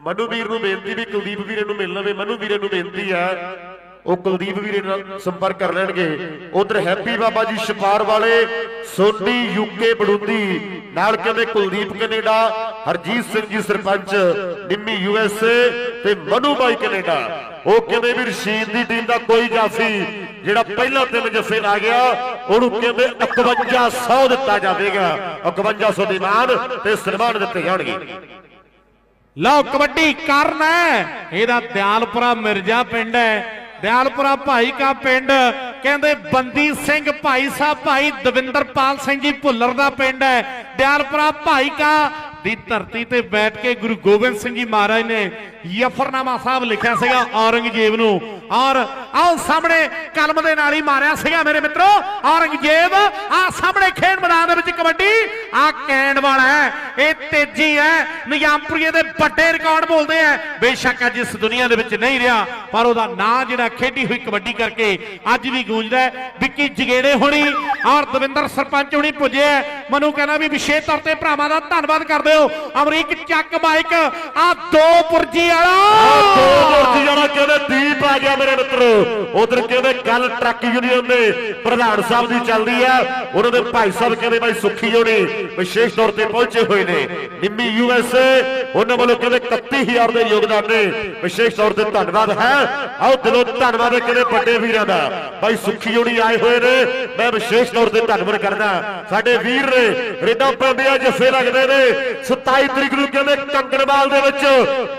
ਮਨੂ ਵੀਰ ਨੂੰ ਬੇਨਤੀ ਵੀ ਕੁਲਦੀਪ ਵੀਰੇ ਨੂੰ ਮਿਲ ਲਵੇ ਮਨੂ ਵੀਰੇ ਨੂੰ ਬੇਨਤੀ ਆ। ਉਹ ਕੁਲਦੀਪ ਵੀਰੇ ਨਾਲ ਸੰਪਰਕ ਕਰ ਲੈਣਗੇ। ਉਧਰ ਹੈਪੀ ਬਾਬਾ ਜੀ ਛਪਾਰ ਵਾਲੇ ਸੋਨੀ ਯੂਕੇ ਬੜੂਦੀ, ਨਾਲ ਕਹਿੰਦੇ ਕੁਲਦੀਪ ਕੈਨੇਡਾ, ਹਰਜੀਤ ਸਿੰਘ ਜੀ ਸਰਪੰਚ, ਨਿੰਮੀ ਯੂਐਸਏ ਤੇ ਮਨੂ ਬਾਈ ਕੈਨੇਡਾ। ਉਹ ਕਹਿੰਦੇ ਵੀ ਰਸ਼ੀਦ ਦੀ ਟੀਮ ਦਾ ਕੋਈ ਜਾਫੀ ਜਿਹੜਾ ਪਹਿਲਾ ਤਿੰਨ ਜੱਫੇ ਲਾ ਗਿਆ, ਉਹਨੂੰ ਕਹਿੰਦੇ 5100 ਦਿੱਤਾ ਜਾਵੇਗਾ। 5100 ਦੇ ਮਾਨ ਤੇ ਸਨਮਾਨ ਦਿੱਤੇ ਜਾਣਗੇ। ਲਓ, ਕਬੱਡੀ ਕਰਨ ਹੈ। ਇਹਦਾ ਦਿਆਲਪੁਰਾ ਮਿਰਜ਼ਾ ਪਿੰਡ ਹੈ। ਦਿਆਲਪੁਰਾ ਭਾਈ ਕਾ ਪਿੰਡ, ਕਹਿੰਦੇ ਬੰਦੀ ਸਿੰਘ ਭਾਈ ਸਾਹਿਬ, ਭਾਈ ਦਵਿੰਦਰਪਾਲ ਸਿੰਘ ਜੀ ਭੁੱਲਰ ਦਾ ਪਿੰਡ ਹੈ। ਦਿਆਲਪੁਰਾ ਭਾਈ ਕਾ ਦੀ ਧਰਤੀ ਤੇ ਬੈਠ ਕੇ ਗੁਰੂ ਗੋਬਿੰਦ ਸਿੰਘ ਜੀ ਮਹਾਰਾਜ ਨੇ ਯਫਰਨਾਮਾ ਸਾਹਿਬ ਲਿਖਿਆ ਸੀਗਾ ਔਰੰਗਜ਼ੇਬ ਨੂੰ। ਔਰ ਆਓ ਸਾਹਮਣੇ ਕਲਮ ਦੇ ਨਾਲ ਹੀ ਮਾਰਿਆ ਸੀਗਾ ਮੇਰੇ ਮਿੱਤਰੋ। ਔਰੰਗਜ਼ੇਬ ਆਹ ਸਾਹਮਣੇ ਖੇਡ ਮੈਦਾਨ ਦੇ ਵਿੱਚ ਕਬੱਡੀ ਆ ਕੈਂਡ ਵਾਲਾ ਹੈ, ਇਹ ਤੇਜ਼ੀ ਹੈ। ਨਿਯਾਮਪੁਰੀਏ ਦੇ ਵੱਡੇ ਰਿਕਾਰਡ ਬੋਲਦੇ ਆ। ਬੇਸ਼ੱਕ ਅੱਜ ਇਸ ਦੁਨੀਆ ਦੇ ਵਿੱਚ ਨਹੀਂ ਰਿਹਾ, ਪਰ ਉਹਦਾ ਨਾਂ ਜਿਹੜਾ ਖੇਡੀ ਹੋਈ ਕਬੱਡੀ ਕਰਕੇ ਅੱਜ ਵੀ ਗੂੰਜਦਾ ਹੈ। ਵਿੱਕੀ ਜਗੇੜੇ ਹੋਣੀ ਔਰ ਦਵਿੰਦਰ ਸਰਪੰਚ ਹੋਣੀ ਪੁੱਜੇ ਹੈ। ਕਹਿੰਦਾ ਵੀ ਵਿਸ਼ੇਸ਼ ਤੌਰ ਤੇ ਭਰਾਵਾਂ ਦਾ ਧੰਨਵਾਦ ਕਰਦੇ ਹੋ ਅਮਰੀਕ ਚੱਕ ਮਾਈਕ, ਆ ਦੋ ਪੁਰਜੀ ਦੋ ਵਾਲਾ ਕਹਿੰਦੇ ਦੀਪ ਆ ਗਿਆ ਮੇਰੇ ਮਿੱਤਰੋ। ਉਧਰ ਕਹਿੰਦੇ ਕੱਲ ਟਰੱਕ ਯੂਨੀਅਨ ਦੇ ਪ੍ਰਧਾਨ ਸਾਹਿਬ ਦੀ ਚੱਲਦੀ ਆ। ਉਹਨਾਂ ਦੇ ਭਾਈ ਸਾਹਿਬ ਕਹਿੰਦੇ ਭਾਈ ਸੁੱਖੀ ਜੋੜੀ ਵਿਸ਼ੇਸ਼ ਤੌਰ ਤੇ ਪਹੁੰਚੇ ਹੋਏ ਨੇ। ਨਿੰਮੀ ਯੂਐਸਏ ਉਹਨਾਂ ਵੱਲੋਂ ਕਹਿੰਦੇ 31000 ਦੇ ਯੋਗਦਾਨ ਨੇ। ਵਿਸ਼ੇਸ਼ ਤੌਰ ਤੇ ਧੰਨਵਾਦ ਹੈ। ਆਓ ਦਿਲੋਂ ਧੰਨਵਾਦ ਹੈ ਕਹਿੰਦੇ ਵੱਡੇ ਵੀਰਾਂ ਦਾ। ਭਾਈ ਸੁੱਖੀ ਜੋੜੀ ਆਏ ਹੋਏ ਨੇ। ਮੈਂ ਵਿਸ਼ੇਸ਼ ਤੌਰ ਤੇ ਧੰਨਵਾਦ ਕਰਦਾ। ਸਾਡੇ ਵੀਰ ਨੇ, ਰੇਡਾ ਪੈਂਦੇ ਜੱਫੇ ਲੱਗਦੇ ਨੇ। 27 ਤਰੀਕ ਨੂੰ ਕਹਿੰਦੇ ਕੰਗਣਵਾਲ ਦੇ ਵਿੱਚ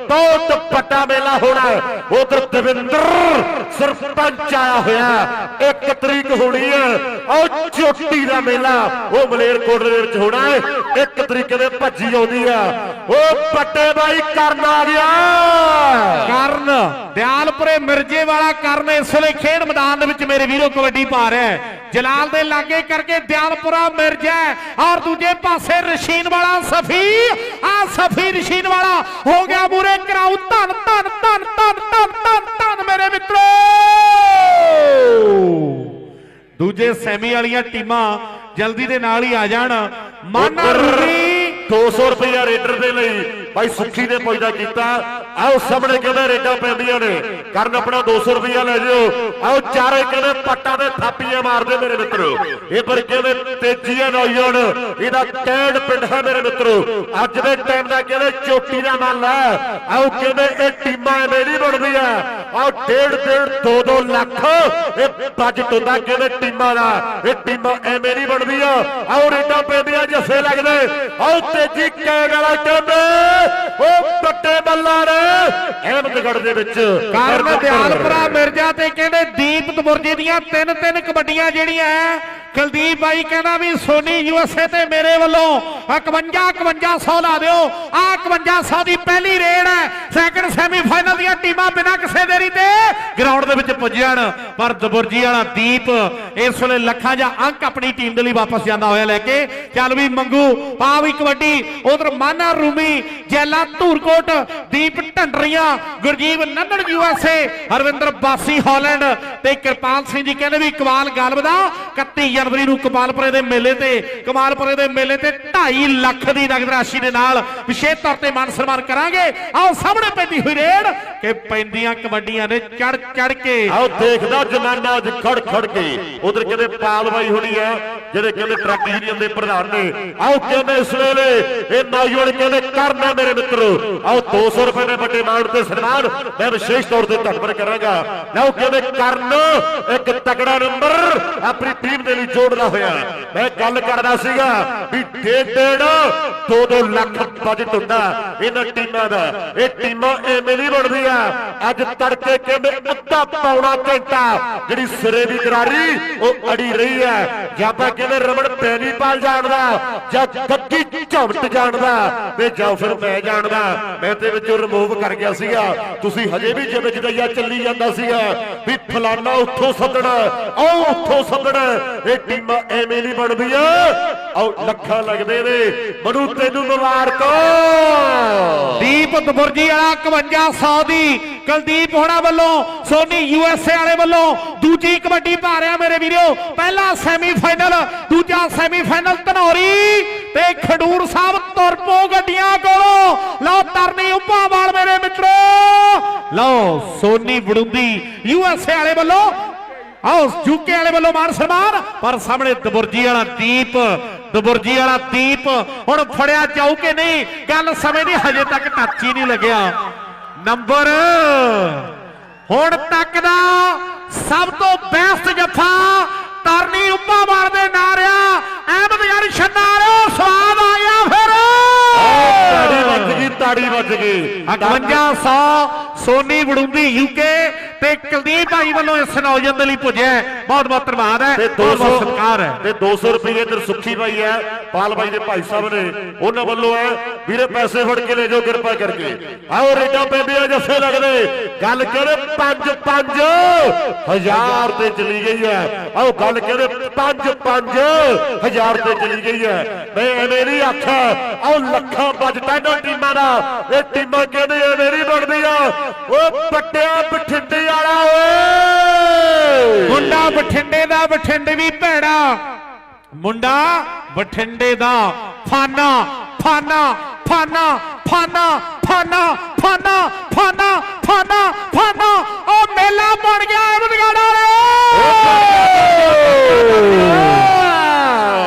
ਬਹੁਤ ਵੱਡਾ ਮੇਲਾ ਹੋਣਾ ਉਧਰ ਦਵਿੰਦਰ ਸਰਪੰਚ ਆਇਆ ਹੋਇਆ। ਇੱਕ ਤਰੀਕ ਹੋਣੀ ਹੈ। ਉਹ ਚੋਟੀ ਦਾ ਮੇਲਾ। ਉਹ ਮਲੇਰਕੋਟ ਦੇ ਵਿੱਚ ਹੋਣਾ ਹੈ ਇੱਕ ਤਰੀਕੇ ਦੇ ਭੱਜੀ ਆਉਂਦੀ ਆ। ਉਹ ਪੱਟੇ ਬਾਈ, ਕਰਨ ਆ ਗਿਆ। ਕਰਨ। ਦਿਆਲਪੁਰੇ ਮਿਰਜੇ ਵਾਲਾ ਕਰਨ ਇਸ ਵੇਲੇ ਖੇਡ ਮੈਦਾਨ ਦੇ ਵਿੱਚ ਮੇਰੇ ਵੀਰੋ ਕਬੱਡੀ ਪਾ ਰਿਹਾ ਜਲਾਲ ਦੇ ਲਾਗੇ ਕਰਕੇ ਦਿਆਲਪੁਰਾ ਮਿਰਜਾ ਔਰ ਦੂਜੇ ਪਾਸੇ ਰਸ਼ੀਨ ਵਾਲਾ ਸਫੀ। ਆ ਸਫੀ ਰਸ਼ੀਨ ਵਾਲਾ ਹੋ ਗਿਆ ਮੂਰੇ ਕਰਾਉ ਧਨ, ਧੰਨ ਧੰਨ ਧੰਨ ਧੰਨ ਧੰਨ ਧੰਨ ਮੇਰੇ ਮਿੱਤਰੋ। ਦੂਜੇ ਸੈਮੀ ਵਾਲੀਆਂ ਟੀਮਾਂ ਜਲਦੀ ਦੇ ਨਾਲ ਹੀ ਆ ਜਾਣ। ਮਾਨਾ ਰੂਬੀ 200 ਰੁਪਇਆ ਰੇਡਰ ਦੇ ਲਈ ਭਾਈ ਸੁੱਖੀ ਨੇ ਪੁੱਜਦਾ ਕੀਤਾ। ਆਓ ਸਾਹਮਣੇ ਕਹਿੰਦੇ ਰੇਡਾਂ ਪੈਂਦੀਆਂ ਨੇ। ਕਰਨ ਆਪਣਾ 200 ਰੁਪਇਆ ਲੈ ਜਿਓ। ਆਓ ਚਾਰੇ ਕਹਿੰਦੇ ਪੱਟਾਂ ਦੇ ਥਾਪੀਆਂ ਮਾਰਦੇ ਮੇਰੇ ਮਿੱਤਰੋ। ਇਹ ਪਰ ਕਹਿੰਦੇ ਤੇਜੀਆ ਨੌਜਵਾਨ ਇਹਦਾ ਕੈਂਡ ਪਿੰਡ ਹੈ ਮੇਰੇ ਮਿੱਤਰੋ। ਅੱਜ ਦੇ ਟਾਈਮ ਦਾ ਕਹਿੰਦੇ ਚੋਟੀ ਦਾ ਮੱਲ। ਹੈ ਆਓ ਕਹਿੰਦੇ ਇਹ ਟੀਮਾਂ ਐਵੇਂ ਨਹੀਂ ਬਣਦੀਆਂ। ਆਓ ਡੇਢ ਡੇਢ 2 2 ਲੱਖ। ਇਹ ਬਜਟ ਹੁੰਦਾ ਕਹਿੰਦੇ ਟੀਮਾਂ ਦਾ? ਇਹ ਟੀਮਾਂ ਐਵੇਂ ਨਹੀਂ ਬਣਦੀਆਂ। ਆਓ ਰੇਡਾਂ ਪੈਂਦੀਆਂ ਜੱਫੇ ਲੱਗਦੇ। ਆਓ ਤੇਜੀ ਕੈਂਡ ਵਾਲਾ ਕਹਿੰਦੇ ਉਹ ਪੱਟੇ ਬੱਲਾ ਨੇ। ਅਹਿਮਦਗੜ ਦੇ ਵਿੱਚ ਕਰਨ ਦਿਆਲਪੁਰਾ ਮਿਰਜ਼ਾ ਤੇ ਕਹਿੰਦੇ ਦੀਪ ਤਬੁਰਜੀ ਦੀਆਂ ਤਿੰਨ ਤਿੰਨ ਕਬੱਡੀਆਂ ਜਿਹੜੀਆਂ ਹੈ ਕੁਲਦੀਪ ਬਾਈ ਕਹਿੰਦਾ ਵੀ ਸੋਨੀ ਯੂਐਸਏ ਤੇ ਮੇਰੇ ਵੱਲੋਂ 51 5100 ਲਾ ਦਿਓ। ਆ 5100 ਦੀ ਪਹਿਲੀ ਰੇਡ ਹੈ। ਸੈਕੰਡ ਸੈਮੀਫਾਈਨਲ ਦੀਆਂ ਟੀਮਾਂ ਬਿਨਾਂ ਕਿਸੇ ਦੇਰੀ ਤੇ ਗਰਾਊਂਡ ਦੇ ਵਿੱਚ ਪੁੱਜ ਪਰ ਦਬੁਰਜੀ ਵਾਲਾ ਦੀਪ ਇਸ ਵੇਲੇ ਲੱਖਾਂ ਜਾਂ ਅੰਕ ਆਪਣੀ ਟੀਮ ਦੇ ਲਈ ਵਾਪਸ ਜਾਂਦਾ ਹੋਇਆ ਲੈ ਕੇ। ਚੱਲ ਵੀ ਮੰਗੂ। ਪਾ ਵੀ ਕਬੱਡੀ। ਉਧਰ ਮਾਨਾ ਰੂਮੀ, ਜੈਲਾ ਧੂਰਕੋਟ, ਦੀਪ ਢੰਡਰੀਆਂ ਗੁਰਜੀਵ ਨੰਦਨ ਯੂਐਸਏ ਹਰਵਿੰਦਰ ਬਾਸੀ ਹਾਲੈਂਡ ਤੇ ਕਿਰਪਾਲ ਸਿੰਘ ਜੀ ਕਹਿੰਦੇ ਵੀ ਕਮਾਲ ਗਾਲਬ ਦਾ 31 ਜਨਵਰੀ ਨੂੰ ਕਮਾਲਪੁਰੇ ਦੇ ਮੇਲੇ ਤੇ, ਕਮਾਲਪੁਰੇ ਦੇ ਮੇਲੇ ਤੇ 2.5 ਲੱਖ ਦੀ ਨਗਦ ਰਾਸ਼ੀ ਦੇ ਨਾਲ ਵਿਸ਼ੇਸ਼ ਤੌਰ ਤੇ ਮਾਨ ਸਨਮਾਨ ਕਰਾਂਗੇ ਆਓ ਸਾਹਮਣੇ ਪੈਂਦੀ ਹੋਈ ਰੇਡ ਕਿ ਪੈਂਦੀਆਂ ਕਬੱਡੀਆਂ ਨੇ ਚੜ ਚੜ ਕੇ। ਆਓ ਦੇਖਦਾ ਜਮਾਨਾ ਅੱਜ ਖੜ ਖੜ ਕੇ। ਉਧਰ ਕਹਿੰਦੇ ਪਾਲਵਾਈ ਹੋਣੀ ਹੈ, ਜਿਹੜੇ ਕਹਿੰਦੇ ਟਰੱਕ ਯੂਨੀਅਨ ਦੇ ਪ੍ਰਧਾਨ ਨੇ। ਆਓ ਕਹਿੰਦੇ ਇਸ ਵੇਲੇ ਇਹ ਨੌਜਵਾਨ ਕਹਿੰਦੇ ਕਰਨਾ ਮੇਰੇ ਮਿੱਤਰੋ। ਆਓ 200 ਰੁਪਏ ਦੇ ਵੱਡੇ ਮਾਣ ਤੇ ਸਨਮਾਨ ਮੈਂ ਵਿਸ਼ੇਸ਼ ਤੌਰ ਤੇ ਧੰਨਵਾਦ ਕਰਾਂਗਾ। ਲਓ ਕਹਿੰਦੇ ਕਰਨ ਇੱਕ ਤਕੜਾ ਨੰਬਰ ਆਪਣੀ ਟੀਮ ਦੇ ਲਈ ਜੋੜਦਾ ਹੋਇਆ। ਮੈਂ ਗੱਲ ਕਰਦਾ ਸੀਗਾ ਵੀ ਡੇਢ ਡੇਢ 2-2 ਲੱਖ ਬਜਟ ਹੁੰਦਾ। ਇਹਨਾਂ ਟੀਮਾਂ ਦਾ। ਇਹ ਟੀਮਾਂ ਐਵੇਂ ਨਹੀਂ ਬਣਦੀਆਂ। ਅੱਜ ਤੜਕੇ ਕਹਿੰਦੇ ਅੱਧਾ ਪੌਣਾ ਘੰਟਾ ਜਿਹੜੀ ਸਿਰੇ ਦੀ ਗਰਾਰੀ ਉਹ ਅੜੀ ਰਹੀ ਹੈ। ਜਾਂ ਕਹਿੰਦੇ ਰਮਣ ਪੈਨੀਪਾਲ ਜਾਣਦਾ, ਜਾਂ ਗੱਗੀ ਝਮਟ ਜਾਣਦਾ। ਤੇ ਜਾਂ ਫਿਰ ਮੈਂ ਜਾਣਦਾ। ਮੈਂ ਤੇ ਵਿੱਚੋਂ ਰਿਮੂਵ ਕਰ ਗਿਆ ਸੀਗਾ। ਤੁਸੀਂ ਹਜੇ ਵੀ ਜਿਵੇਂ ਜਦਈਆ ਚੱਲੀ ਜਾਂਦਾ ਸੀਗਾ ਵੀ ਫਲਾਨਾ ਉੱਥੋਂ ਸੱਦਣਾ ਉਹ ਉੱਥੋਂ ਸੱਦਣਾ। ਇਹ ਟੀਮਾਂ ਐਵੇਂ ਨਹੀਂ ਬਣਦੀਆਂ। ਆਓ, ਲੱਖਾਂ ਲੱਗਦੇ ਨੇ। ਮਨੂ ਤੈਨੂੰ ਮੁਬਾਰਕ। ਦੀਪ ਦਬੁਰਜੀ ਵਾਲਾ 5100 ਦੀ। ਕੁਲਦੀਪ ਹੋਣਾ ਵੱਲੋਂ, ਸੋਨੀ ਯੂਐਸਏ ਵਾਲੇ ਵੱਲੋਂ, ਦੂਜੀ ਕਬੱਡੀ ਪਾ ਰਿਹਾ ਮੇਰੇ ਵੀਰੋ। ਪਹਿਲਾ ਸੈਮੀਫਾਈਨਲ ਦੂਜਾ ਸੈਮੀਫਾਈਨਲ ਧਨੌਰੀ ਤੇ ਖਡੂਰ ਸਾਹਿਬ ਤੁਰਪੋ ਗੱਡੀਆਂ ਕੋਲੋਂ। ਲਓ, ਤਰਨੀ ਉੱਪਾਵਾਲ ਮੇਰੇ ਲਓ, Soni Barundi U S A ਵਾਲੇ ਵੱਲੋਂ। ਆਓ ਯੂਕੇ ਵਾਲੇ ਵੱਲੋਂ ਮਾਨ ਸਨਮਾਨ। ਪਰ ਸਾਹਮਣੇ ਦਬੁਰਜੀ ਵਾਲਾ ਦੀਪ ਦਬੁਰਜੀ ਵਾਲਾ ਦੀਪ ਹੁਣ ਫੜਿਆ ਜਾਊ ਕਿ ਨਹੀਂ? ਗੱਲ ਸਮੇਂ ਦੀ ਹਜੇ ਤੱਕ ਟੱਚ ਹੀ ਨਹੀਂ ਲੱਗਿਆ। ਨੰਬਰ ਹੁਣ ਤੱਕ ਦਾ ਸਭ ਤੋਂ ਬੈਸਟ ਜੱਫਾ ਤਰਨੀ ਉੱਪਾ ਮਾਰਦੇ ਨਾਰਿਆ ਅਹਿਮਦ ਯਾਰ ਛੰਨਾਰਿਓ ਸਵਾਦ ਆ ਗਿਆ ਫਿਰ। ਤਾੜੀ ਵੱਜ ਗਈ ਤਾੜੀ ਵੱਜ ਗਈ। 5100 ਸੋਨੀ ਵੜੁੰਦੀ ਯੂਕੇ ਤੇ ਕੁਲਦੀਪ ਭਾਈ ਵੱਲੋਂ ਇਸ ਨੌਜਵਾਨ ਦੇ ਲਈ ਪੁੱਜਿਆ। ਬਹੁਤ ਬਹੁਤ ਧੰਨਵਾਦ ਹੈ। ਤੇ ਬਹੁਤ 200 ਬਹੁਤ ਸਤਿਕਾਰ ਹੈ। ਤੇ 200 ਰੁਪਏ ਇਧਰ ਸੁੱਖੀ ਬਾਈ ਹੈ। ਪਾਲ ਬਾਈ ਦੇ ਭਾਈ ਸਾਹਿਬ ਨੇ। ਉਹਨਾਂ ਵੱਲੋਂ ਹੈ ਵੀਰੇ ਪੈਸੇ ਫੜ ਕੇ ਲੈ ਜਾਓ ਕਿਰਪਾ ਕਰਕੇ। ਆਓ ਰੇਡਾਂ ਪੈਂਦੀਆਂ ਜੱਫੇ ਲੱਗਦੇ। ਗੱਲ ਕਰੇ 5 5 ਹਜ਼ਾਰ ਤੇ ਚਲੀ ਗਈ ਹੈ। ਆਓ ਗੱਲ ਕਰੇ 5 5 ਹਜ਼ਾਰ ਤੇ ਚਲੀ ਗਈ ਹੈ। ਮੈਂ ਐਵੇਂ ਨਹੀਂ ਆਖਿਆ। ਆਓ ਲੱਖਾਂ ਬਜਟਾਂ ਇਹਨਾਂ ਟੀਮਾਂ ਦਾ। ਇਹ ਟੀਮਾਂ ਕਹਿੰਦੇ ਐਵੇਂ ਨਹੀਂ ਬਣਦੀਆਂ ਓ ਪੱਟਿਆ ਬਠਿੰਡੇ ਮੁੰਡਾ ਬਠਿੰਡੇ ਦਾ, ਬਠਿੰਡੇ ਭੈੜਾ। ਮੁੰਡਾ ਬਠਿੰਡੇ ਦਾ। ਫਾਨਾ ਫਾਨਾ ਫਾਨਾ ਫਾਨਾ ਫਾਨਾ ਫਾਨਾ ਫਾਨਾ ਫਾਨਾ ਫਾਨਾ। ਉਹ ਮੇਲਾ ਬਣ ਗਿਆ ਅਹਿਮਦਗੜ੍ਹ ਵਾਲੇ।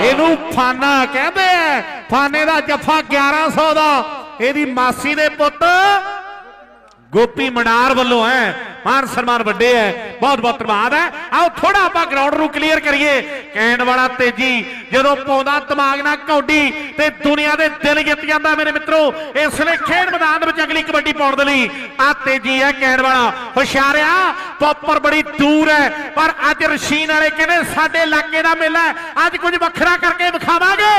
ਇਹਨੂੰ ਫਾਨਾ ਕਹਿੰਦੇ ਆ। ਫਾਨੇ ਦਾ ਜੱਫਾ 1100 ਦਾ। ਇਹਦੀ ਮਾਸੀ ਦੇ ਪੁੱਤ ਗੋਪੀ ਮਨਾਰ ਵੱਲੋਂ ਹੈ, ਮਾਨ ਸਨਮਾਨ ਵੱਡੇ ਹੈ, ਬਹੁਤ ਬਹੁਤ ਧੰਨਵਾਦ ਹੈ। ਆਓ ਥੋੜਾ ਆਪਾਂ ਗਰਾਊਂਡ ਨੂੰ ਕਲੀਅਰ ਕਰੀਏ। ਕਹਿਣ ਵਾਲਾ ਤੇਜੀ ਜਦੋਂ ਪਾਉਂਦਾ ਦਿਮਾਗ ਨਾਲ ਕੌਡੀ ਤੇ ਦੁਨੀਆ ਦੇ ਦਿਲ ਜਿੱਤ ਜਾਂਦਾ ਮੇਰੇ ਮਿੱਤਰੋ, ਇਸ ਲਈ ਖੇਡ ਮੈਦਾਨ ਵਿੱਚ ਅਗਲੀ ਕਬੱਡੀ ਪਾਉਣ ਦੇ ਲਈ ਆ ਤੇਜੀ ਹੈ ਕਹਿਣ ਵਾਲਾ, ਹੁਸ਼ਿਆਰਿਆ ਪੋਪਰ ਬੜੀ ਦੂਰ ਹੈ, ਪਰ ਅੱਜ ਰਸ਼ੀਨ ਵਾਲੇ ਕਹਿੰਦੇ ਸਾਡੇ ਇਲਾਕੇ ਦਾ ਮੇਲਾ ਅੱਜ ਕੁਝ ਵੱਖਰਾ ਕਰਕੇ ਵਿਖਾਵਾਂਗੇ।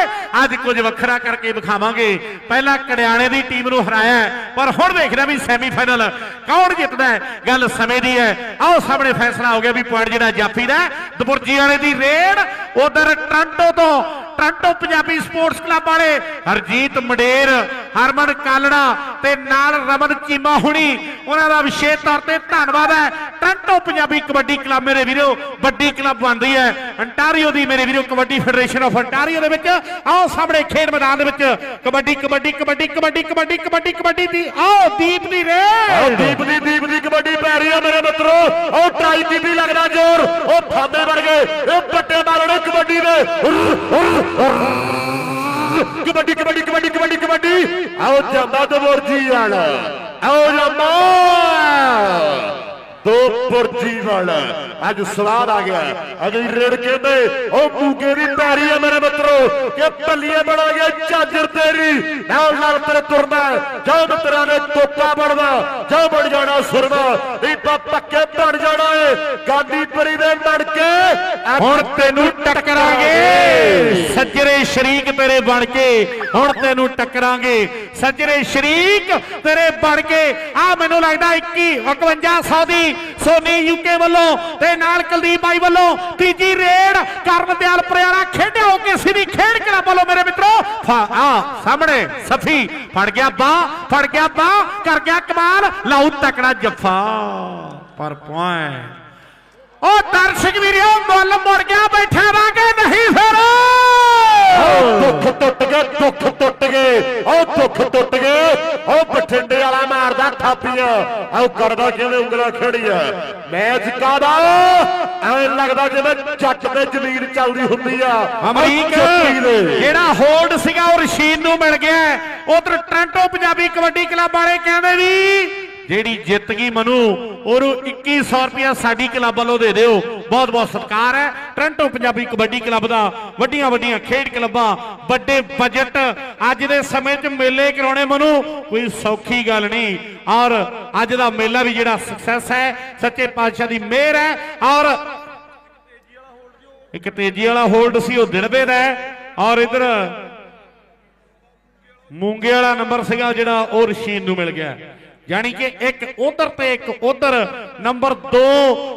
ਅੱਜ ਕੁਝ ਵੱਖਰਾ ਕਰਕੇ ਵਿਖਾਵਾਂਗੇ। ਪਹਿਲਾਂ ਕੜਿਆਣੇ ਦੀ ਟੀਮ ਨੂੰ ਹਰਾਇਆ ਪਰ ਹੁਣ ਵੇਖਦੇ ਵੀ ਸੈਮੀਫਾਈਨਲ ਕੌਣ ਜਿੱਤਦਾ ਹੈ? ਗੱਲ ਸਮੇਂ ਦੀ ਹੈ। ਆਓ ਸਾਹਮਣੇ ਫੈਸਲਾ ਹੋ ਗਿਆ ਵੀ ਪੁਆਇੰਟ ਜਿਹੜਾ ਜਾਫੀ ਦਾ ਹੈ। ਦਬੁਰਜੀ ਵਾਲੇ ਦੀ ਰੇਡ ਉਧਰ ਟਰਾਂਟੋ ਤੋਂ ਟਰਾਂਟੋ ਪੰਜਾਬੀ ਸਪੋਰਟਸ ਕਲੱਬ ਵਾਲੇ ਹਰਜੀਤ ਮੰਡੇਰ, ਹਰਮਨ ਕਾਲੜਾ ਤੇ ਨਾਲ ਰਮਨ ਚੀਮਾ ਹੁਣੀ, ਉਹਨਾਂ ਦਾ ਵਿਸ਼ੇਸ਼ ਤੌਰ ਤੇ ਧੰਨਵਾਦ ਹੈ। ਟ੍ਰਾਂਟੋ ਪੰਜਾਬੀ ਕਬੱਡੀ ਕਲੱਬ ਮੇਰੇ ਵੀਰੋ, ਵੱਡੀ ਕਲੱਬ ਬਣਦੀ ਹੈ। ਅੰਟਾਰੀਓ ਦੀ ਮੇਰੇ ਵੀਰੋ, ਕਬੱਡੀ ਫੈਡਰੇਸ਼ਨ ਆਫ ਅੰਟਾਰੀਓ ਦੇ ਵਿੱਚ, ਆਓ ਸਾਹਮਣੇ ਖੇਡ ਮੈਦਾਨ ਦੇ ਵਿੱਚ, ਕਬੱਡੀ ਕਬੱਡੀ ਕਬੱਡੀ ਕਬੱਡੀ ਕਬੱਡੀ ਕਬੱਡੀ ਕਬੱਡੀ ਦੀ, ਆਓ ਦੀਪ ਦੀ ਆਹ ਦੀਪ ਦੀ ਦੀਪ ਦੀ ਕਬੱਡੀ ਪੈ ਰਹੀ ਆ ਮੇਰੇ ਮਿੱਤਰੋ। ਉਹ ਟਰਾਈ ਕੀਤੀ ਲੱਗਦਾ ਜ਼ੋਰ। ਉਹ ਫਾਦੇ ਵਰਗੇ ਇਹ ਪੱਟੇ ਮਾਰਨੇ ਕਬੱਡੀ ਦੇ। ਕਬੱਡੀ ਕਬੱਡੀ ਕਬੱਡੀ ਕਬੱਡੀ ਕਬੱਡੀ। ਆਓ ਜਾਂਦਾ ਦਵਰਜੀ ਵਾਲਾ ਆਓ ਜਾਂਦਾ ਦੋ ਪੁਰਜੀ ਅੱਜ ਸਵਾਦ ਆ ਗਿਆ। ਅੱਜ ਰੇੜ ਕਹਿੰਦੇ ਉਹ ਮੂਗੇ ਦੀ ਪੈਰੀ ਆ ਮੇਰੇ ਮਿੱਤਰੋ, ਕਿ ਭੱਲੀਏ ਬਣਾ ਗਿਆ ਚਾਦਰ ਤੇਰੀ। ਨਾਲ ਨਾਲ ਤੇਰੇ ਤੁਰਨਾ, ਜਾਂ ਮਿੱਤਰਾਂ ਨੇ ਤੋਪਾ ਬਣਦਾ ਜਾਂ ਬਣ ਜਾਣਾ ਸੁਰਮਾ। ਨਹੀਂ ਪੱਕੇ ਬਣ ਜਾਣਾ ਏ। ਗਾਂਧੀਪੁਰੀ ਦੇ ਬਣ ਕੇ ਹੁਣ ਤੈਨੂੰ ਟੱਕਰਾਂਗੇ। ਸੱਜਰੇ ਸ਼ਰੀਕ ਤੇਰੇ ਬਣ ਕੇ। ਹੁਣ ਤੈਨੂੰ ਟੱਕਰਾਂਗੇ। ਸੱਜਰੇ ਸ਼ਰੀਕ ਤੇਰੇ ਬਣ ਕੇ। ਆ ਮੈਨੂੰ ਲੱਗਦਾ 21 5100 ਦੀ ਸੋਨੀ ਯੂਕੇ ਵੱਲੋਂ ਤੇ ਨਾਲ ਕੁਲਦੀਪ ਬਾਈ ਵੱਲੋਂ ਤੀਜੀ ਰੇਡ ਕਰਨ ਦਿਆਲ ਪਰਿਆਲਾ ਖੇਡਿਆ। ਹੋ ਕੇ ਸਿੱਧੀ ਖੇਡ ਕਲੱਬ ਵੱਲੋਂ ਮੇਰੇ ਮਿੱਤਰੋ। ਆ, ਸਾਹਮਣੇ ਸਫੀ ਫੜ ਗਿਆ ਬਾ, ਫੜ ਗਿਆ ਬਾਹ ਕਰ ਗਿਆ ਕਮਾਲ। ਲਾਉ ਤਕੜਾ ਜੱਫਾ ਪਰ ਪੁਆਇੰਟ ਉਹ ਦਰਸ਼ਕ ਵੀਰੋ ਮੁੱਲ ਮੁੜ ਗਿਆ, ਬੈਠਾ ਵਾਂਗੇ ਨਹੀਂ ਫਿਰ। ਉਹ ਦੁੱਖ ਟੁੱਟ ਗਏ। ਉਹ ਦੁੱਖ ਟੁੱਟ ਗਏ। ਉਹ ਬਠਿੰਡੇ ਵਾਲਾ ਮਾਰਦਾ ਥਾਪੀਆਂ। ਉਹ ਕਰਦਾ ਕਿਵੇਂ ਉਂਗਲਾਂ ਖੜੀਆਂ? ਮੈਚ ਕਾਦਾ ਐਵੇਂ ਲੱਗਦਾ ਜਿਵੇਂ ਜੱਟ ਤੇ ਜ਼ਮੀਨ ਚੱਲਦੀ ਹੁੰਦੀ ਆ। ਅਮਰੀਕ। ਜਿਹੜਾ ਹੋਲਡ ਸੀਗਾ ਉਹ ਰਸ਼ੀਦ ਨੂੰ ਮਿਲ ਗਿਆ। ਉਧਰ ਟ੍ਰਾਂਟੋ ਪੰਜਾਬੀ ਕਬੱਡੀ ਕਲੱਬ ਵਾਲੇ ਕਹਿੰਦੇ ਵੀ ਜਿਹੜੀ ਜਿੱਤ ਗਈ ਮਨੂ, ਉਹਨੂੰ 2100 ਰੁਪਇਆ ਸਾਡੀ ਕਲੱਬ ਵੱਲੋਂ ਦੇ ਦਿਓ। ਬਹੁਤ ਬਹੁਤ ਸਤਿਕਾਰ ਹੈ। ਟ੍ਰਾਂਟੋ ਪੰਜਾਬੀ ਕਬੱਡੀ ਕਲੱਬ ਦਾ ਵੱਡੀਆਂ ਵੱਡੀਆਂ ਖੇਡ ਕਲੱਬਾਂ ਵੱਡੇ ਬਜਟ ਅੱਜ ਦੇ ਸਮੇਂ 'ਚ ਮੇਲੇ ਕਰਾਉਣੇ ਮਨੂ। ਕੋਈ ਸੌਖੀ ਗੱਲ ਨਹੀਂ। ਔਰ ਅੱਜ ਦਾ ਮੇਲਾ ਵੀ ਜਿਹੜਾ ਸਕਸੈਸ ਹੈ, ਸੱਚੇ ਪਾਤਸ਼ਾਹ ਦੀ ਮਿਹਰ ਹੈ। ਔਰ ਇੱਕ ਤੇਜੀ ਵਾਲਾ ਹੋਲਡ ਸੀ, ਉਹ ਦਿਨਵੇ ਦਾ ਹੈ। ਔਰ ਇਧਰ ਮੂੰਗੇ ਵਾਲਾ ਨੰਬਰ ਸੀਗਾ ਜਿਹੜਾ, ਉਹ ਰਸ਼ੀਨ ਨੂੰ ਮਿਲ ਗਿਆ। ਯਾਨੀ ਕਿ ਇੱਕ ਉਧਰ ਤੇ ਇੱਕ ਉਧਰ, ਨੰਬਰ 2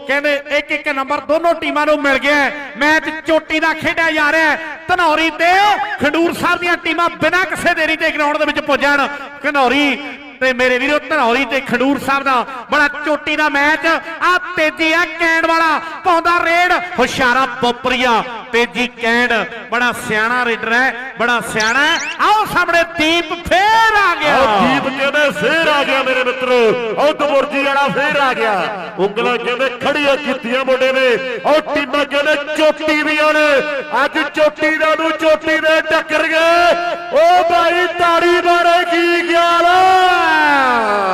ਕਹਿੰਦੇ ਇੱਕ ਇੱਕ ਨੰਬਰ ਦੋਨੋਂ ਟੀਮਾਂ ਨੂੰ ਮਿਲ ਗਿਆ ਮੈਚ ਚੋਟੀ ਦਾ ਖੇਡਿਆ ਜਾ ਰਿਹਾ ਧਨੌਰੀ ਤੇ ਖੰਡੂਰ ਸਾਹਿਬ ਦੀਆਂ ਟੀਮਾਂ ਬਿਨਾਂ ਕਿਸੇ ਦੇਰੀ ਤੇ ਗਰਾਊਂਡ ਦੇ ਵਿੱਚ ਪੁੱਜਣ। ਘਨੌਰੀ ਤੇ ਮੇਰੇ ਵੀਰੋ, ਧਨੌਰੀ ਤੇ ਖਡੂਰ ਸਾਹਿਬ ਦਾ ਬੜਾ ਚੋਟੀ ਦਾ ਮੈਚ। ਆ ਤੇਜੀ ਆ ਕੈਂਡ ਵਾਲਾ, ਪਾਉਂਦਾ ਰੇਡ। ਹੁਸ਼ਿਆਰਾ, ਬੋਪਰੀਆ ਤੇਜੀ ਕੈਂਡ ਬੜਾ ਸਿਆਣਾ ਰੇਡਰ ਹੈ ਬੜਾ ਸਿਆਣਾ। ਆਓ ਸਾਹਮਣੇ ਦੀਪ ਫੇਰ ਆ ਗਿਆ। ਉਹ ਦੀਪ ਕਹਿੰਦੇ ਫੇਰ ਆ ਗਿਆ ਮੇਰੇ ਮਿੱਤਰੋ। ਉਹ ਦਬੁਰਜੀ ਵਾਲਾ ਫੇਰ ਆ ਗਿਆ। ਉਂਗਲਾਂ ਕਹਿੰਦੇ ਖੜੀਆਂ ਕੀਤੀਆਂ ਮੁੰਡੇ ਨੇ। ਉਹ ਟੀਮਾਂ ਕਹਿੰਦੇ ਚੋਟੀ ਦੀਆਂ ਨੇ। ਅੱਜ ਚੋਟੀ ਦਾ ਨੂੰ ਚੋਟੀ ਦੇ ਟੱਕਰ ਗਏ। ਉਹ ਭਾਈ ਤਾੜੀ ਮਾਰੇ ਕੀ ਗਿਆਲ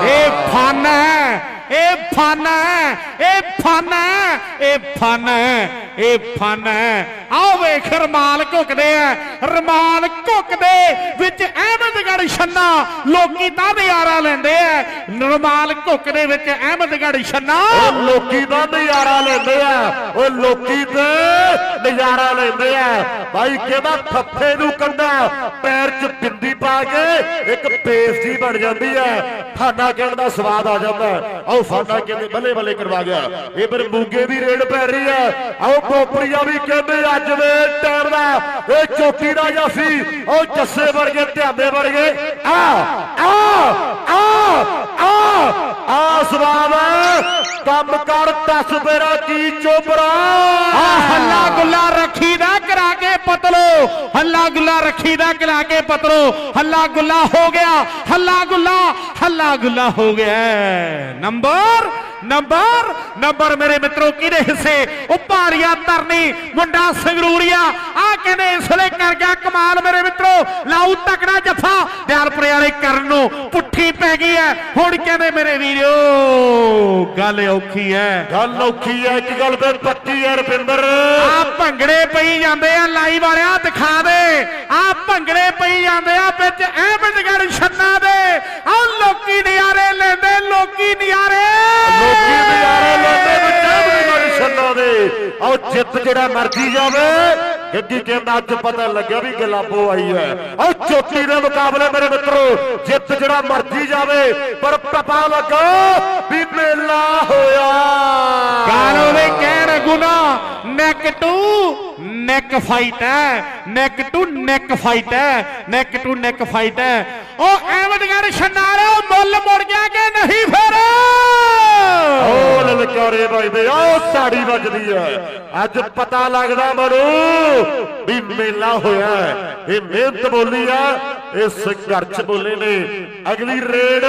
ਇਹ ਫਨ ਹੈ ਇਹ ਫਨ ਹੈ ਇਹ ਫਨ ਹੈ, ਇਹ ਫਨ ਹੈ, ਇਹ ਫਨ ਹੈ। ਆਓ ਵੇਖ, ਰਮਾਲ ਘੁੱਕਦੇ ਆ, ਰਮਾਲ ਘੁੱਕਦੇ ਵਿੱਚ ਅਹਿਮਦਗੜ ਛੰਨਾ, ਲੋਕੀ ਤਾਂ ਨਜ਼ਾਰਾ ਲੈਂਦੇ ਆ। ਰਮਾਲ ਘੁੱਕਦੇ ਵਿੱਚ ਅਹਿਮਦਗੜ ਛੰਨਾ। ਉਹ ਲੋਕੀ ਦਾ ਨਜ਼ਾਰਾ ਲੈਂਦੇ ਆ ਉਹ ਲੋਕੀ ਤੇ ਨਜ਼ਾਰਾ ਲੈਂਦੇ ਆ। ਭਾਈ, ਕਿਹਦਾ ਫੱਫੇ ਨੂੰ ਕੰਡਾ ਪੈਰ 'ਚ ਬਿੰਦੀ ਪਾ ਕੇ ਇੱਕ ਪੇਸਟੀ ਬਣ ਜਾਂਦੀ ਹੈ ਖਾਣਾ ਕਹਿਣ ਦਾ ਸਵਾਦ ਆ ਜਾਂਦਾ। ਹੈ। ਆਓ ਫਾਨਾ ਕਹਿੰਦੇ ਬੱਲੇ ਬੱਲੇ ਕਰਵਾ ਗਿਆ। ਇਹ ਫਿਰ ਮੂੰਗੇ ਦੀ ਰੇਡ ਪੈ ਰਹੀ ਹੈ ਆਓ ਕੋਪਰੀਆ ਵੀ ਕਹਿੰਦੇ ਅੱਜ ਦੇ ਟਾਈਮ ਦਾ। ਇਹ ਚੋਟੀ ਦਾ ਜਾਫੀ ਉਹ ਜੱਸੇ ਵਰਗੇ ਧਿਆਦੇ ਵਰਗੇ। ਆ ਆ ਆ ਆ ਆ ਸਵਾਦ ਹੈ। ਕੰਮ ਕਰ ਦੱਸ ਕੀ ਚੋਬਰਾ। ਆ ਹੱਲਾ ਗੁੱਲਾ ਰੱਖੀ ਦਾ ਕਰਾ ਕੇ ਪਤਲੋ। ਹੱਲਾ ਗੁੱਲਾ ਰੱਖੀ ਦਾ ਕਰਾ ਕੇ ਪਤਲੋ। ਹੱਲਾ ਗੁੱਲਾ ਹੋ ਗਿਆ। ਹੱਲਾ ਗੁੱਲਾ ਹੱਲਾ ਗੁੱਲਾ ਹੋ ਗਿਆ। ਨੰਬਰ ਨੰਬਰ ਨੰਬਰ ਮੇਰੇ ਮਿੱਤਰੋ, ਕਿਹਦੇ ਹਿੱਸੇ? ਉਪਾਰੀਆ ਧਰਨੀ, ਮੁੰਡਾ ਸੰਗਰੂਰੀਆ। ਆ ਕਹਿੰਦੇ ਇਸ ਵੇਲੇ ਕਰ ਗਿਆ ਕਮਾਲ ਮੇਰੇ ਮਿੱਤਰੋ ਲਾਉ ਤਕੜਾ ਜੱਫਾ। ਦਿਆਲਪੁਰੇ ਵਾਲੇ ਕਰਨ ਨੂੰ ਪੁੱਠੀ ਪੈ ਗਈ ਹੈ। ਹੁਣ ਕਹਿੰਦੇ ਮੇਰੇ ਵੀਰੋ ਗੱਲ ਔਖੀ ਹੈ। ਗੱਲ ਔਖੀ ਹੈ ਇੱਕ ਗੱਲ ਤੇ ਪੱਕੀ ਹੈ ਰਵਿੰਦਰ ਆ ਭੰਗੜੇ ਪਈ ਜਾਂਦੇ ਆ ਲਾਈ ਵਾਲਿਆ ਦਿਖਾ ਦੇ। ਆ ਭੰਗੜੇ ਪਈ ਜਾਂਦੇ ਆ ਵਿੱਚ ਅਹਿਮਦਗੜ ਛੰਨਾ ਦੇ। ਆ ਲੋਕੀ ਨਜ਼ਾਰੇ ਲੈਂਦੇ ਲੋਕੀ ਨਜ਼ਾਰੇ ਲੋਕੀ ਬੱਚੇ ਬੜੀ ਆਓ ਜਿੱਤ ਜਿਹੜਾ ਮਰਜ਼ੀ ਜਾਵੇ ਗੱਗੀ ਕਹਿੰਦਾ ਅੱਜ ਪਤਾ ਲੱਗਿਆ ਵੀ ਗਲਾਬੋ ਆਈ ਹੈ। ਆਓ ਚੋਟੀ ਦੇ ਮੁਕਾਬਲੇ ਮੇਰੇ ਮਿੱਤਰੋ, ਜਿੱਤ ਜਿਹੜਾ ਮਰਜ਼ੀ ਜਾਵੇ, ਪਰ ਪਤਾ ਲੱਗਾ ਵੀ ਮੇਲਾ ਹੋਇਆ। ਗਾਲੋ ਦੇ ਕਹਿਣ ਗੁਨਾ ਨੈਕ ਟੂ ਨੈਕ ਫਾਈਟ ਹੈ। ਨੈਕ ਟੂ ਨੈਕ ਫਾਈਟ ਹੈ। ਨੈਕ ਟੂ ਨੈਕ ਫਾਈਟ ਹੈ। ਉਹ ਅਹਿਮਦਗੜ ਛੰਨਾ ਰੇ ਮੁੱਲ ਮੁੜ ਗਿਆ ਕਿ ਨਹੀਂ ਫਿਰ? ਓ ਲਲਕਾਰੇ ਵੱਜਦੇ ਆਓ ਤਾੜੀ ਵੱਜਦੀ ਹੈ। ਅੱਜ ਪਤਾ ਲੱਗਦਾ ਮਰੂ ਵੀ ਮੇਲਾ ਹੋਇਆ ਹੈ। ਇਹ ਮਿਹਨਤ ਬੋਲੀ ਆ ਇਹ ਸੰਘਰਸ਼ ਬੋਲੇ ਨੇ। ਅਗਲੀ ਰੇਡ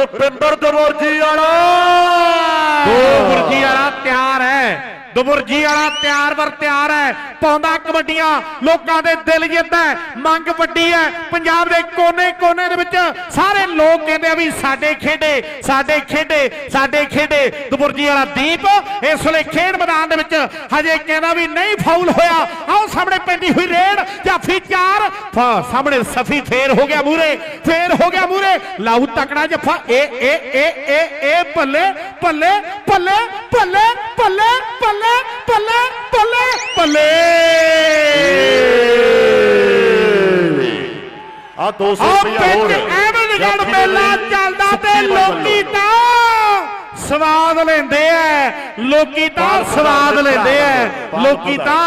ਰੁਪਿੰਦਰ ਦਵੋਰਜੀ ਵਾਲਾ। ਦੋ ਬੁਰਜੀ ਵਾਲਾ ਤਿਆਰ ਹੈ। ਦੁਬੁਰਜੀ ਵਾਲਾ ਤਿਆਰ ਵਰ ਤਿਆਰ ਹੈ, ਪਾਉਂਦਾ ਕਬੱਡੀਆਂ, ਲੋਕਾਂ ਦੇ ਦਿਲ ਜਿੱਤਦਾ ਮੰਗ ਵੱਡੀ ਹੈ। ਪੰਜਾਬ ਦੇ ਕੋਨੇ-ਕੋਨੇ ਦੇ ਵਿੱਚ ਸਾਰੇ ਲੋਕ ਕਹਿੰਦੇ ਆ ਵੀ ਸਾਡੇ ਖੇਡੇ ਸਾਡੇ ਖੇਡੇ ਸਾਡੇ ਖੇਡੇ। ਦੁਬੁਰਜੀ ਵਾਲਾ ਦੀਪ ਇਸ ਵੇਲੇ ਖੇਡ ਮੈਦਾਨ ਦੇ ਵਿੱਚ ਹਜੇ ਕਹਿੰਦਾ ਵੀ ਨਹੀਂ ਫਾਉਲ ਹੋਇਆ। ਆਓ ਸਾਹਮਣੇ ਪੈਂਦੀ ਹੋਈ ਰੇਡ ਜਾਫੀ ਚਾਰ। ਫਾ, ਸਾਹਮਣੇ ਸਫੀ ਫੇਰ ਹੋ ਗਿਆ ਮੂਰੇ, ਫੇਰ ਹੋ ਗਿਆ ਮੂਰੇ। ਲਾਉ ਤਕੜਾ ਜੱਫਾ ਏ ਏ ਏ ਏ ਏ ਬੱਲੇ ਬੱਲੇ ਬੱਲੇ ਬੱਲੇ ਬੱਲੇ ਬੱਲੇ ਬੱਲੇ ਬੱਲੇ ਬੱਲੇ ਆ 200 ਆ ਰੁਪਇਆ ਹੋਰ ਜਾਫੀ ਦੇ ਮੇਲਾ ਚੱਲਦਾ ਤੇ ਲੋਕੀ। ਤਾਂ ਸਵਾਦ ਲੈਂਦੇ ਐ ਲੋਕੀ ਤਾਂ ਸਵਾਦ ਲੈਂਦੇ ਐ ਲੋਕੀ। ਤਾਂ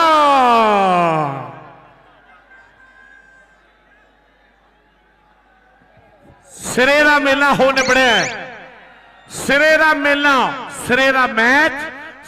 ਸਿਰੇ ਦਾ ਮੇਲਾ ਹੋ ਨਿਬੜਿਆ। ਸਿਰੇ ਦਾ ਮੇਲਾ ਸਿਰੇ ਦਾ ਮੈਚ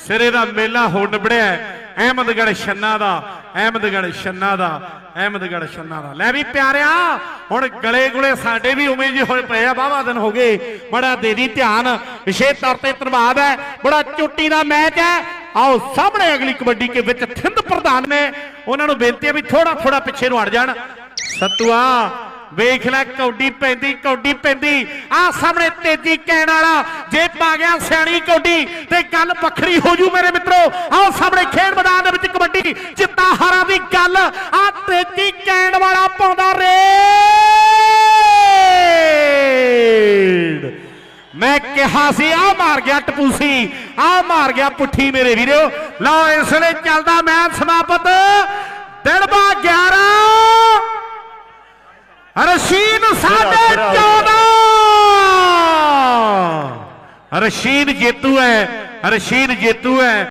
ਸਿਰੇ ਦਾ ਮੇਲਾ ਹੋ ਨਿਬੜਿਆ ਅਹਿਮਦਗੜ ਛੰਨਾ ਦਾ ਅਹਿਮਦਗੜ ਛੰਨਾ ਦਾ ਅਹਿਮਦਗੜ ਛੰਨਾ ਦਾ। ਲੈ ਵੀ ਪਿਆਰਿਆ, ਹੁਣ ਗਲੇ ਗੁਲੇ ਸਾਡੇ ਵੀ ਉਵੇਂ ਜਿਹੇ ਹੋਏ ਪਏ ਆ ਬਾਵਾ ਦਿਨ ਹੋ ਗਏ। ਬੜਾ ਦੇ ਧਿਆਨ, ਵਿਸ਼ੇਸ਼ ਤੌਰ ਤੇ ਧੰਨਵਾਦ ਹੈ। ਬੜਾ ਚੋਟੀ ਦਾ ਮੈਚ ਹੈ। ਆਓ ਸਾਹਮਣੇ ਅਗਲੀ ਕਬੱਡੀ ਕੇ ਵਿੱਚ ਥਿੰਦ ਪ੍ਰਧਾਨ ਨੇ, ਉਹਨਾਂ ਨੂੰ ਬੇਨਤੀ ਹੈ ਵੀ ਥੋੜਾ ਥੋੜਾ ਪਿੱਛੇ ਨੂੰ ਹਟ ਜਾਣ। ਸਤੂਆ ਵੇਖ ਲੈ ਕੌਡੀ ਪੈਂਦੀ ਕੌਡੀ ਪੈਂਦੀ। ਆ ਸਾਹਮਣੇ ਤੇਜੀ ਕਹਿਣ ਵਾਲਾ, ਜੇ ਪਾ ਗਿਆ ਸਿਆਣੀ ਕੌਡੀ, ਤੇ ਗੱਲ ਵੱਖਰੀ ਹੋ ਜੂ ਮੇਰੇ ਮਿੱਤਰੋ। ਆਓ ਸਾਹਮਣੇ ਖੇਡ ਮੈਦਾਨ ਦੇ ਵਿੱਚ ਕਬੱਡੀ ਜਿੱਤਾ ਦੀ ਗੱਲ ਆ ਤੇਜੀ ਕਹਿਣ ਵਾਲਾ ਪਾਉਂਦਾ ਰੇਡ। ਮੈਂ ਕਿਹਾ ਸੀ ਆ ਮਾਰ ਗਿਆ ਟਪੂਸੀ ਆ ਮਾਰ ਗਿਆ ਪੁੱਠੀ ਮੇਰੇ ਵੀਰੋ। ਲਓ, ਇਸ ਵੇਲੇ ਚੱਲਦਾ ਮੈਚ ਸਮਾਪਤ। ਦਿੜਬਾ 11 ਰਸ਼ੀਦ ਸਾਢੇ 14 ਰਸ਼ੀਦ ਜੇਤੂ ਹੈ ਰਸ਼ੀਦ ਜੇਤੂ ਹੈ।